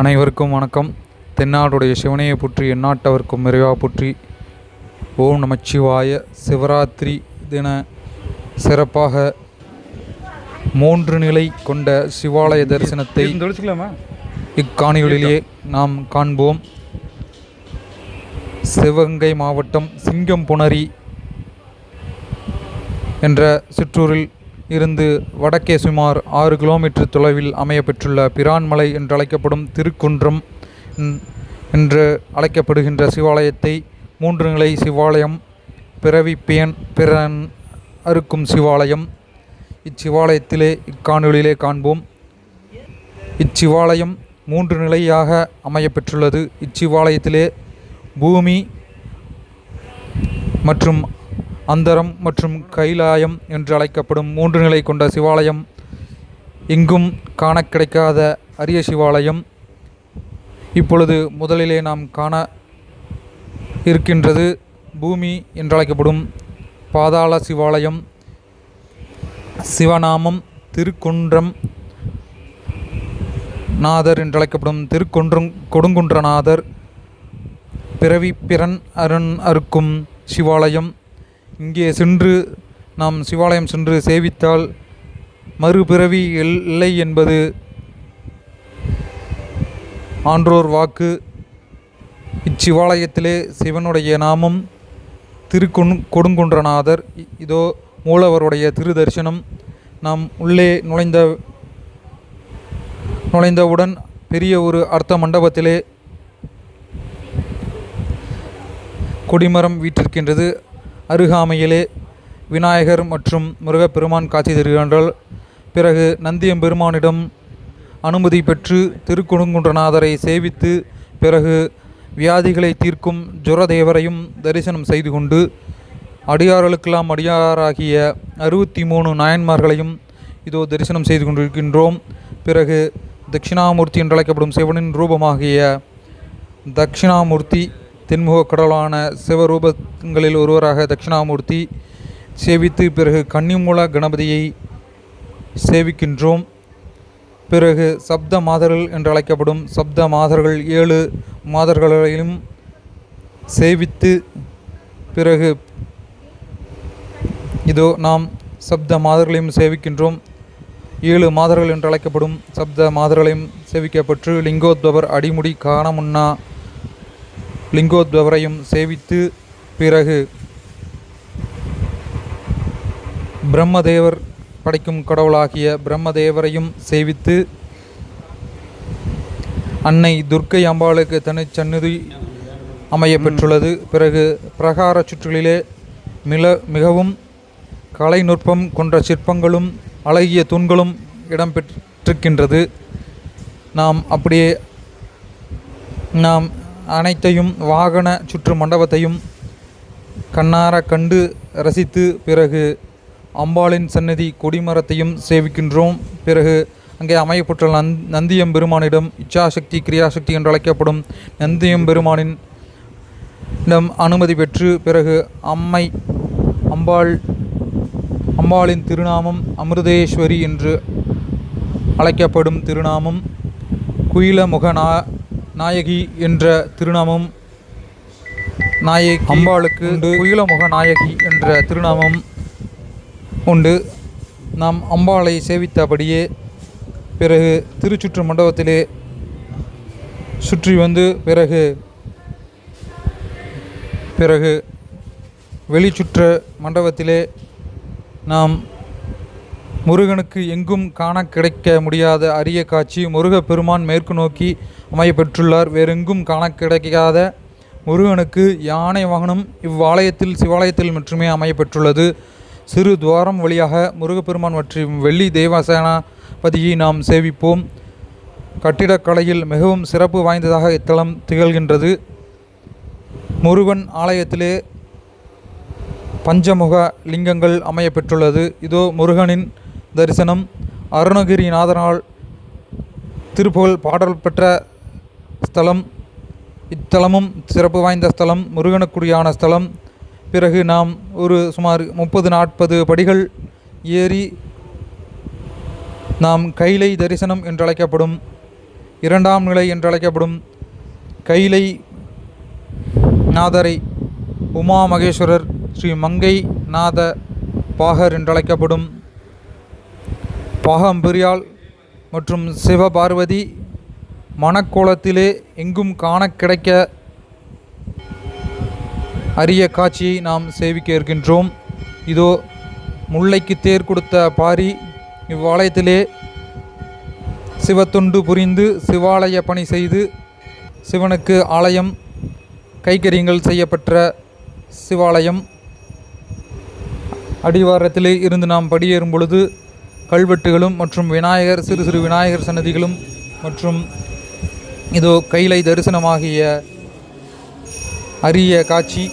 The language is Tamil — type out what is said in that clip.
அனைவருக்கும் வணக்கம். தென்னாடுடைய சிவனையை புற்றி எந்நாட்டவர்க்கும் நிறைவா புற்றி. ஓம் நமச்சிவாய சிவராத்திரி தின சிறப்பாக மூன்று நிலை கொண்ட சிவாலய தரிசனத்தை தொழிச்சுக்கலாமா இக்காணிகளிலே நாம் காண்போம். சிவகங்கை மாவட்டம் சிங்கம்புணரி என்ற சிற்றூரில் இருந்து வடக்கே சுமார் ஆறு கிலோமீட்டர் தொலைவில் அமையப்பெற்றுள்ள பிரான்மலை என்றழைக்கப்படும் திருக்குன்றம் என்- என்று அழைக்கப்படுகின்ற சிவாலயத்தை மூன்று நிலை சிவாலயம் பிறவிப்பேன் பிறன் அறுக்கும் சிவாலயம் இச்சிவாலயத்திலே இக்காணொலியிலே காண்போம். இச்சிவாலயம் மூன்று நிலையாக அமையப்பெற்றுள்ளது. இச்சிவாலயத்திலே பூமி மற்றும் அந்தரம் மற்றும் கைலாயம் என்று அழைக்கப்படும் மூன்று நிலை கொண்ட சிவாலயம். எங்கும் காண கிடைக்காத அரிய சிவாலயம். இப்பொழுது முதலிலே நாம் காண இருக்கின்றது பூமி என்றழைக்கப்படும் பாதாள சிவாலயம். சிவநாமம் திருக்குன்றம் நாதர் என்றழைக்கப்படும் திருக்கொன்றும் கொடுங்குன்றநாதர். பிறவி பிறன் அருண் அறுக்கும் சிவாலயம். இங்கே சென்று நாம் சிவாலயம் சென்று சேவித்தால் மறுபிறவி இல்லை என்பது ஆன்றோர் வாக்கு. இச்சிவாலயத்திலே சிவனுடைய நாமம் திருக்குன் கொடுங்குன்றநாதர். இதோ மூலவருடைய திரு தரிசனம் நாம் உள்ளே நுழைந்த நுழைந்தவுடன் பெரிய ஒரு அர்த்த மண்டபத்திலே கொடிமரம் வீற்றிருக்கின்றது. அருகாமையிலே விநாயகர் மற்றும் முருகப்பெருமான் காட்சி தருகின்றால் பிறகு நந்தியம்பெருமானிடம் அனுமதி பெற்று திருக்குடுங்குன்றநாதரை சேவித்து பிறகு வியாதிகளை தீர்க்கும் ஜுரதேவரையும் தரிசனம் செய்து கொண்டு அடியார்களுக்கெல்லாம் அடியாராகிய அறுபத்தி மூணு நாயன்மார்களையும் இதோ தரிசனம் செய்து கொண்டிருக்கின்றோம். பிறகு தட்சிணாமூர்த்தி என்றழைக்கப்படும் சிவனின் ரூபமாகிய தட்சிணாமூர்த்தி தென்முக கடவுளான சிவரூபங்களில் ஒருவராக தட்சிணாமூர்த்தி சேவித்து பிறகு கன்னிமூல கணபதியை சேவிக்கின்றோம். பிறகு சப்த மாதர்கள் என்று அழைக்கப்படும் சப்த மாதர்கள் ஏழு மாதர்களையும் சேவித்து பிறகு இதோ நாம் சப்த மாதர்களையும் சேவிக்கின்றோம். ஏழு மாதர்கள் என்று அழைக்கப்படும் சப்த மாதர்களையும் சேவிக்கப்பட்டு லிங்கோத்பவர் அடிமுடி காணமுன்னா லிங்கோத்பவரையும் சேவித்து பிறகு பிரம்மதேவர் படைக்கும் கடவுளாகிய பிரம்மதேவரையும் சேவித்து அன்னை துர்க்கை அம்பாளுக்கு தனிச்சந்நிதி அமைய பெற்றுள்ளது பிறகு பிரகார சுற்றுகளிலே மில மிகவும் கலை நுட்பம் கொன்ற சிற்பங்களும் அழகிய தூண்களும் இடம்பெற்றிருக்கின்றது. நாம் அப்படியே நாம் அனைத்தையும் வாகன சுற்று மண்டபத்தையும் கண்ணார கண்டு ரசித்து பிறகு அம்பாளின் சன்னதி கொடிமரத்தையும் சேவிக்கின்றோம். பிறகு அங்கே அமையப்பட்டுள்ள நந் நந்தியம்பெருமானிடம் இச்சாசக்தி கிரியாசக்தி என்று அழைக்கப்படும் நந்தியம்பெருமானின் இடம் அனுமதி பெற்று பிறகு அம்மை அம்பாள் அம்பாளின் திருநாமம் அமிர்தேஸ்வரி என்று அழைக்கப்படும் திருநாமம் குயிலமுகநா நாயகி என்ற திருநாமம் நாயகி அம்பாளுக்கு குயிலமுக நாயகி என்ற திருநாமம் உண்டு. நாம் அம்பாளை சேவித்தபடியே பிறகு திருச்சுற்று மண்டபத்திலே சுற்றி வந்து பிறகு பிறகு வெளிச்சுற்ற மண்டபத்திலே நாம் முருகனுக்கு எங்கும் காண கிடைக்க முடியாத அரிய காட்சி முருகப்பெருமான் மேற்கு நோக்கி அமையப்பெற்றுள்ளார். வேறெங்கும் காண கிடைக்காத முருகனுக்கு யானை வாகனம் இவ்வாலயத்தில் சிவாலயத்தில் மட்டுமே அமையப்பெற்றுள்ளது. சிறு துவாரம் வழியாக முருகப்பெருமான் மற்றும் வெள்ளி தேவசேனாபதியை நாம் சேவிப்போம். கட்டிடக்கலையில் மிகவும் சிறப்பு வாய்ந்ததாக இத்தலம் திகழ்கின்றது. முருகன் ஆலயத்திலே பஞ்சமுக லிங்கங்கள் அமையப்பெற்றுள்ளது. இதோ முருகனின் தரிசனம் அருணகிரிநாதனால் திருப்புகழ் பாடல் பெற்ற ஸ்தலம். இத்தலமும் சிறப்பு வாய்ந்த ஸ்தலம் முருகனுக்குடியான ஸ்தலம். பிறகு நாம் ஒரு சுமார் முப்பது நாற்பது படிகள் ஏறி நாம் கைலை தரிசனம் என்றழைக்கப்படும் இரண்டாம் நிலை என்றழைக்கப்படும் கைலை நாதரை உமா மகேஸ்வரர் ஸ்ரீ மங்கை நாத பாகர் என்றழைக்கப்படும் பாகம்பெரியாள் மற்றும் சிவபார்வதி மணக்கோலத்திலே எங்கும் காண கிடைக்க அரிய காட்சியை நாம் சேவிக்க இருக்கின்றோம். இதோ முல்லைக்கு தேர் கொடுத்த பாரி இவ்வாலயத்திலே சிவத்தொண்டு புரிந்து சிவாலய பணி செய்து சிவனுக்கு ஆலயம் கைக்கரியங்கள் செய்யப்பெற்ற சிவாலயம் அடிவாரத்திலே இருந்து நாம் படியேறும் பொழுது கல்வெட்டுகளும் மற்றும் விநாயகர் சிறு சிறு விநாயகர் சன்னதிகளும் மற்றும் இதோ கைலை தரிசனமாகிய அரிய காட்சி